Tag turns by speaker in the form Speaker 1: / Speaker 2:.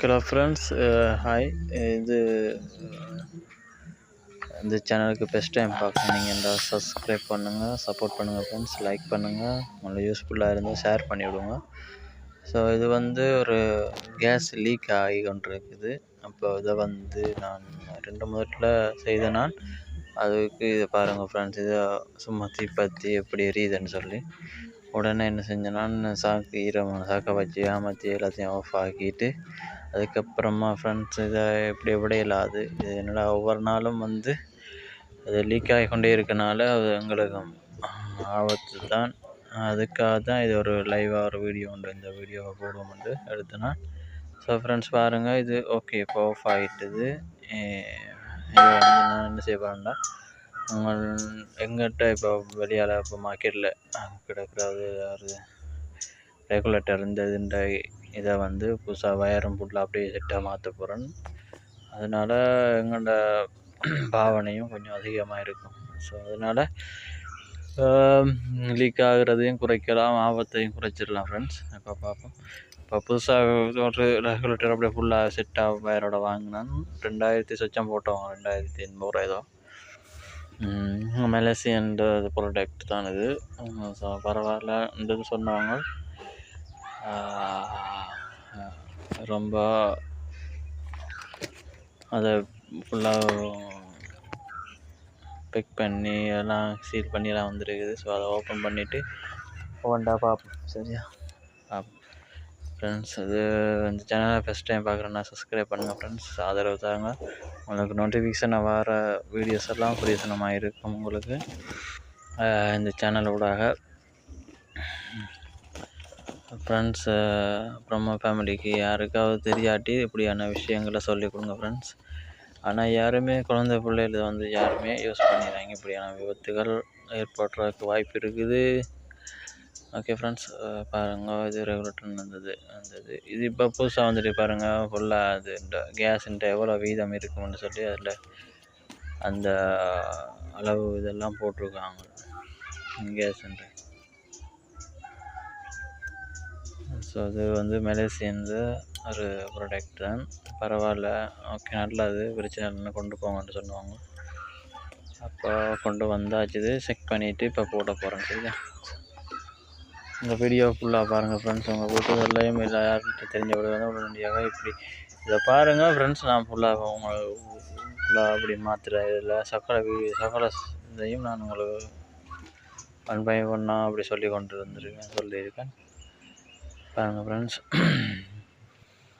Speaker 1: Hello friends hi இது uh, இந்த சேனலுக்கு பெஸ்ட் டைம் பார்க்க நீங்கள் இந்த சப்ஸ்கிரைப் பண்ணுங்கள் சப்போர்ட் பண்ணுங்கள் ஃப்ரெண்ட்ஸ் லைக் பண்ணுங்கள் உங்களுக்கு யூஸ்ஃபுல்லாக இருந்தால் ஷேர் பண்ணிவிடுங்க. ஸோ இது வந்து ஒரு கேஸ் லீக் ஆகி கொண்டிருக்குது. அப்போ இதை வந்து நான் ரெண்டு முதல்ல செய்த நான். அதுக்கு இதை பாருங்கள் ஃப்ரெண்ட்ஸ் இதை சும்மா தீப்பத்தி எப்படி எரியுதுன்னு சொல்லி. உடனே என்ன செஞ்சேன்னா சாக்கு ஈரமான சாக்கை வச்சு ஏமாற்றி எல்லாத்தையும் ஆஃப் ஆக்கிட்டு அதுக்கப்புறமா ஃப்ரெண்ட்ஸ் இதை இப்படி விட இல்லாது இது என்னடா ஒவ்வொரு நாளும் வந்து அது லீக் ஆகிக்கொண்டே இருக்கனால அது எங்களுக்கு ஆபத்து தான் அதுக்காக தான் இது ஒரு லைவாக ஒரு வீடியோ உண்டு. இந்த வீடியோவை போடுவோம்ட்டு எடுத்தேன்னா ஸோ ஃப்ரெண்ட்ஸ் பாருங்கள் இது ஓகே இப்போ ஆஃப் ஆகிட்டுது இதை வந்து நான் என்ன செய்ய போகிறேன்னா எங்கிட்ட இப்போ வெளியால் இப்போ மார்க்கெட்டில் கிடக்கிறது ஒரு ரெகுலேட்டர் இந்த இதுன்ற இதை வந்து புதுசாக வயரும் ஃபுல்லாக அப்படியே செட்டாக மாற்ற போகிறேன் அதனால் எங்கள்ட பாவனையும் கொஞ்சம் அதிகமாக இருக்கும். ஸோ அதனால் லீக் ஆகுறதையும் குறைக்கலாம் ஆபத்தையும் குறைச்சிடலாம் ஃப்ரெண்ட்ஸ் இப்போ பார்ப்போம் இப்போ புதுசாக ஒரு ரெகுலேட்டர் அப்படியே ஃபுல்லாக செட்டாக வயரோட வாங்கினேன். ரெண்டாயிரத்தி சொச்சம் போட்டோம். ரெண்டாயிரத்தி எண்பது ரூபா ஏதோ. மெலசியன் ப்ராடக்ட் தான் இது. ஸோ பரவாயில்ல இந்த இது சொன்னவங்க ரொம்ப அதை ஃபுல்லாக பிக் பண்ணி எல்லாம் சீல் பண்ணிலாம் வந்துருக்குது. ஸோ அதை ஓப்பன் பண்ணிவிட்டு ஒவ்வொன்றா பார்ப்போம் சரியா? பார்ப்போம் ஃப்ரெண்ட்ஸ் இது இந்த சேனலை ஃபஸ்ட் டைம் பார்க்குறேன்னா சப்ஸ்கிரைப் பண்ணுங்கள் ஃப்ரெண்ட்ஸ் ஆதரவு தாங்க. உங்களுக்கு நோட்டிஃபிகேஷன் வர வீடியோஸ் எல்லாம் பிரயோசனமாக இருக்கும் உங்களுக்கு இந்த சேனல் ஊடாக. ஃப்ரெண்ட்ஸ் அப்புறமா ஃபேமிலிக்கு யாருக்காவது தெரியாட்டி இப்படியான விஷயங்களை சொல்லிக் கொடுங்க ஃப்ரெண்ட்ஸ் ஆனால் யாருமே குழந்தை பிள்ளைகள் வந்து யாருமே யூஸ் பண்ணிடுறாங்க இப்படியான விபத்துகள் ஏற்படுறதுக்கு வாய்ப்பு இருக்குது. ஓகே ஃப்ரெண்ட்ஸ் பாருங்கள் இது ரெகுலேட்டர் இருந்தது வந்தது. இது இப்போ புதுசாக வந்துட்டு பாருங்கள் ஃபுல்லாக அது இந்த கேஸுன்ட்டு எவ்வளோ வீதம் இருக்கும்னு சொல்லி அதில் அந்த அளவு இதெல்லாம் போட்டிருக்காங்க. கேஸுன்ட்டு ஸோ அது வந்து மலேசியன்ஸு ஒரு ப்ராடக்ட் தான். பரவாயில்ல. ஓகே நல்லது. பிரச்சனை இல்லைன்னு கொண்டு போங்கன்னு சொன்னாங்க அப்போ கொண்டு வந்தாச்சு. செக் பண்ணிவிட்டு இப்போ போட போகிறேன் சரியா? இந்த வீடியோ ஃபுல்லாக பாருங்கள் ஃப்ரெண்ட்ஸ் உங்கள் வீட்டுகள்லையும் இல்லை யார்கிட்ட தெரிஞ்ச விடுவாங்க உடனடியாக இப்படி இதை பாருங்கள் ஃப்ரெண்ட்ஸ் நான் ஃபுல்லாக உங்களை ஃபுல்லாக அப்படி மாற்றுற இதில் சக்கரை வீ- சக்கரை இதையும் நான் உங்களுக்கு ஒன் பை ஒன்னாக அப்படி சொல்லி கொண்டு வந்திருக்கேன் சொல்லியிருக்கேன். பாருங்கள் ஃப்ரெண்ட்ஸ்